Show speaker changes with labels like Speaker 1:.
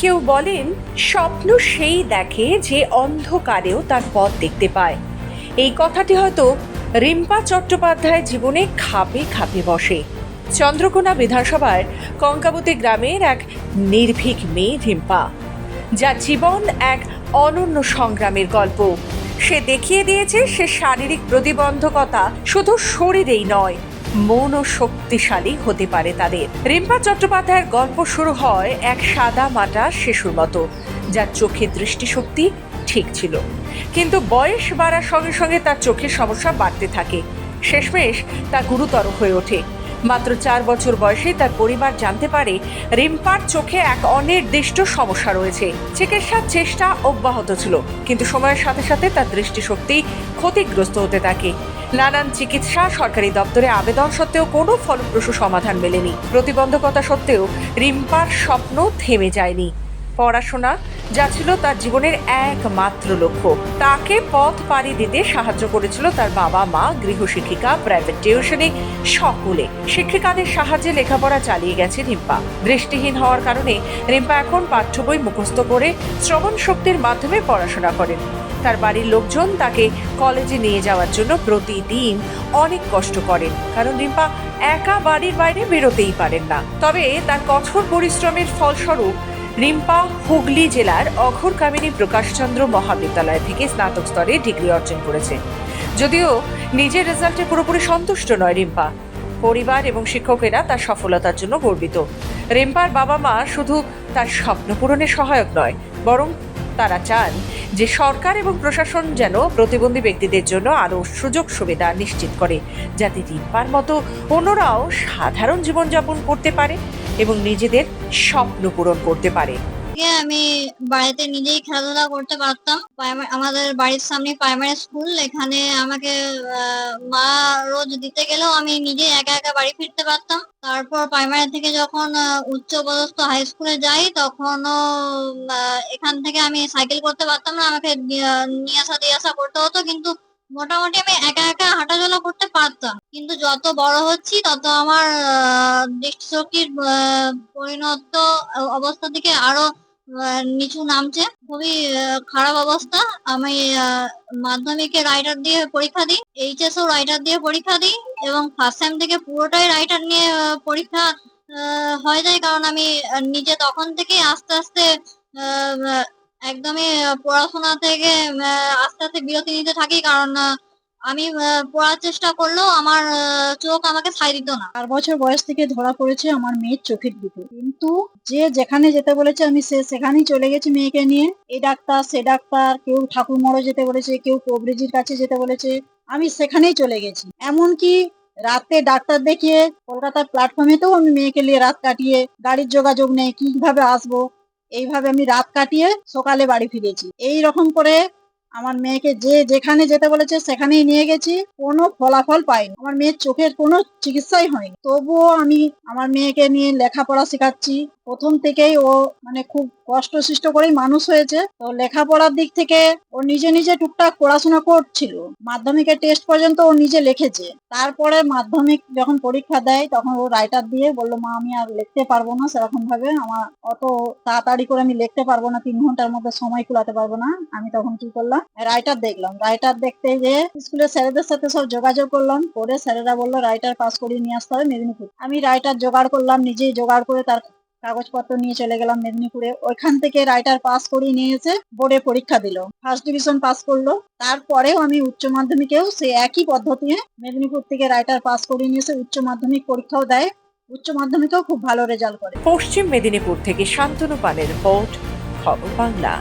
Speaker 1: কেউ বলেন, স্বপ্ন সেই দেখে যে অন্ধকারেও তার পথ দেখতে পায়। এই কথাটি হয়তো রিম্পা চট্টোপাধ্যায় জীবনে খাপে খাপে বসে। চন্দ্রকোনা বিধানসভার কঙ্কাবতী গ্রামের এক নির্ভীক মেয়ে রিম্পা, যার জীবন এক অনন্য সংগ্রামের গল্প। সে দেখিয়ে দিয়েছে সে শারীরিক প্রতিবন্ধকতা শুধু শরীরেই নয় মন ও শক্তিশালী হতে পারে তাদের। রিম্পা চট্টোপাধ্যায়ের গল্প শুরু হয় এক সাদা মাটা শিশুর মতো, যার চোখের দৃষ্টিশক্তি ঠিক ছিল। কিন্তু বয়স বাড়ার সঙ্গে সঙ্গে তার চোখের সমস্যা বাড়তে থাকে। শেষমেশ তা গুরুতর হয়ে ওঠে। মাত্র চার বছর বয়সে তার পরিবার জানতে পারে রিম্পার চোখে এক অনির্দিষ্ট সমস্যা রয়েছে। চিকিৎসার চেষ্টা অব্যাহত ছিল, কিন্তু সময়ের সাথে সাথে তার দৃষ্টিশক্তি ক্ষতিগ্রস্ত হতে থাকে। নানান চিকিৎসা সরকারি দপ্তরে আবেদন সত্ত্বেও কোনো ফলপ্রসূ সমাধান মেলেনি। প্রতিবন্ধকতা সত্ত্বেও রিম্পার স্বপ্ন থেমে যায়নি। পড়াশোনা, যা ছিল তার জীবনের একমাত্র লক্ষ্য। তাকে পথ পাড়ি দিতে সাহায্য করেছিল তার বাবা মা, গৃহশিক্ষিকা প্রাইভেট টিউশনে সকলে। শিক্ষিকাদের সাহায্যে লেখাপড়া চালিয়ে গেছে রিম্পা। দৃষ্টিহীন হওয়ার কারণে রিম্পা এখন পাঠ্য বই মুখস্থ করে শ্রবণ শক্তির মাধ্যমে পড়াশোনা করেন। তার বাড়ির লোকজন তাকে কলেজে নিয়ে যাওয়ার জন্য প্রতিদিন অনেক কষ্ট করেন, কারণ রিম্পা একা বাড়ির বাইরে বেরোতেই পারেন না। তবে তার কঠোর পরিশ্রমের ফলস্বরূপ রিম্পা হুগলি জেলার অঘর কামিনী প্রকাশচন্দ্র মহাবিদ্যালয় থেকে স্নাতক স্তরে ডিগ্রি অর্জন করেছে। যদিও নিজের রেজাল্টে পুরোপুরি সন্তুষ্ট নয় রিম্পা। পরিবার এবং শিক্ষকেরা তার সফলতার জন্য গর্বিত। রিম্পার বাবা মা শুধু তার স্বপ্ন পূরণে সহায়ক নয়, বরং তারা চান যে সরকার এবং প্রশাসন যেন প্রতিবন্ধী ব্যক্তিদের জন্য আরও সুযোগ সুবিধা নিশ্চিত করে, যাতে রিম্পার মতো অন্যরাও সাধারণ জীবনযাপন করতে পারে এবং নিজেদের স্বপ্ন পূরণ করতে পারে।
Speaker 2: আগে আমি বাড়িতে নিজেই খেলাধুলা করতে পারতাম। আমাদের বাড়ির সামনে প্রাইমারি স্কুল এখানে আমাকে মা রোজ দিতে গেলেও আমি নিজে একা একা বাড়ি ফিরতে পারতাম। তারপর প্রাইমারি থেকে যখন উচ্চ পদস্থ হাই স্কুলে যাই, তখনও এখান থেকে আমি সাইকেল করতে পারতাম না। আমাকে নিয়ে- আসা, দিয়ে আসা করতে হতো। কিন্তু মোটামুটি আমি একা একা হাঁটাচলা করতে পারতাম। কিন্তু যত বড় হচ্ছি, তত আমার দৃষ্টিশক্তির পরিণত অবস্থা থেকে আরও নিচু নামছে। খুবই খারাপ অবস্থা। আমি মাধ্যমিকে রাইটার দিয়ে পরীক্ষা দিই এইচএসও রাইটার দিয়ে পরীক্ষা দিই এবং ফার্স্ট সেম থেকে পুরোটাই রাইটার নিয়ে পরীক্ষা হয়ে যায়। কারণ আমি নিজে তখন থেকেই আস্তে আস্তে একদমই পড়াশোনা থেকে আস্তে আস্তে বিরতি নিতে থাকি। কারণ আমি পড়ার চেষ্টা করলেও আমার চোখ আমাকে ছাই দিত না।
Speaker 3: চার বছর বয়স থেকে ধরা পড়েছে আমার মেয়ের চোখের দিকে। কিন্তু যে যেখানে যেতে বলেছে, আমি সে সেখানেই চলে গেছি মেয়েকে নিয়ে। এই ডাক্তার, সে ডাক্তার, কেউ ঠাকুর মরো যেতে বলেছে, কেউ কবরেজির কাছে যেতে বলেছে। আমি সেখানেই চলে গেছি। এমনকি রাতে ডাক্তার দেখিয়ে কলকাতার প্ল্যাটফর্মেতেও আমি মেয়েকে নিয়ে রাত কাটিয়ে, গাড়ির যোগাযোগ নেই, কীভাবে আসব? এইভাবে আমি রাত কাটিয়ে সকালে বাড়ি ফিরেছি। এই রকম করে আমার মেয়েকে যে যেখানে যেতে বলেছে সেখানেই নিয়ে গেছি, কোনো ফলাফল পাইনি। আমার মেয়ের চোখের কোনো চিকিৎসাই হয়নি। তবুও আমি আমার মেয়েকে নিয়ে লেখাপড়া শেখাচ্ছি প্রথম থেকেই ও মানে খুব কষ্ট সৃষ্ট করেই মানুষ হয়েছে। তো লেখাপড়ার দিক থেকে ও নিজে নিজে টুকটাক পড়াশোনা করছিল। মাধ্যমিকের টেস্ট পর্যন্ত ও নিজে লিখেছে। তারপরে মাধ্যমিক যখন পরীক্ষা দেয়, তখন ও রাইটার দিয়ে বলল, মা, আমি আর লিখতে পারব না সেরকম ভাবে আমার অত তাড়াতাড়ি করে আমি লিখতে পারব না, তিন ঘণ্টার মধ্যে সময় কুলাতে পারব না। আমি তখন কি করলাম রাইটার দেখলাম। রাইটার দেখতে যে স্কুলের স্যারেদের সাথে সব যোগাযোগ করলাম। করে স্যারেরা বলল রাইটার পাস করিয়ে নিয়ে আসতে হবে মেদিনীপুর। আমি রাইটার জোগাড় করলাম, নিজেই জোগাড় করে তার কাগজপত্র নিয়ে চলে গেলাম মেদিনীপুরে। ওইখান থেকে রাইটার পাস করিয়ে নিয়ে এসে বোর্ডে পরীক্ষা দিল। ফার্স্ট ডিভিশন পাস করল। তারপরেও আমি উচ্চ মাধ্যমিকেও সেই একই পদ্ধতি মেদিনীপুর থেকে রাইটার পাস করিয়ে নিয়ে এসে উচ্চ মাধ্যমিক পরীক্ষাও দেয়। উচ্চ মাধ্যমিকেও খুব ভালো রেজাল্ট করে।
Speaker 1: পশ্চিম মেদিনীপুর থেকে শান্তনু পানের রিপোর্ট, খবর বাংলা।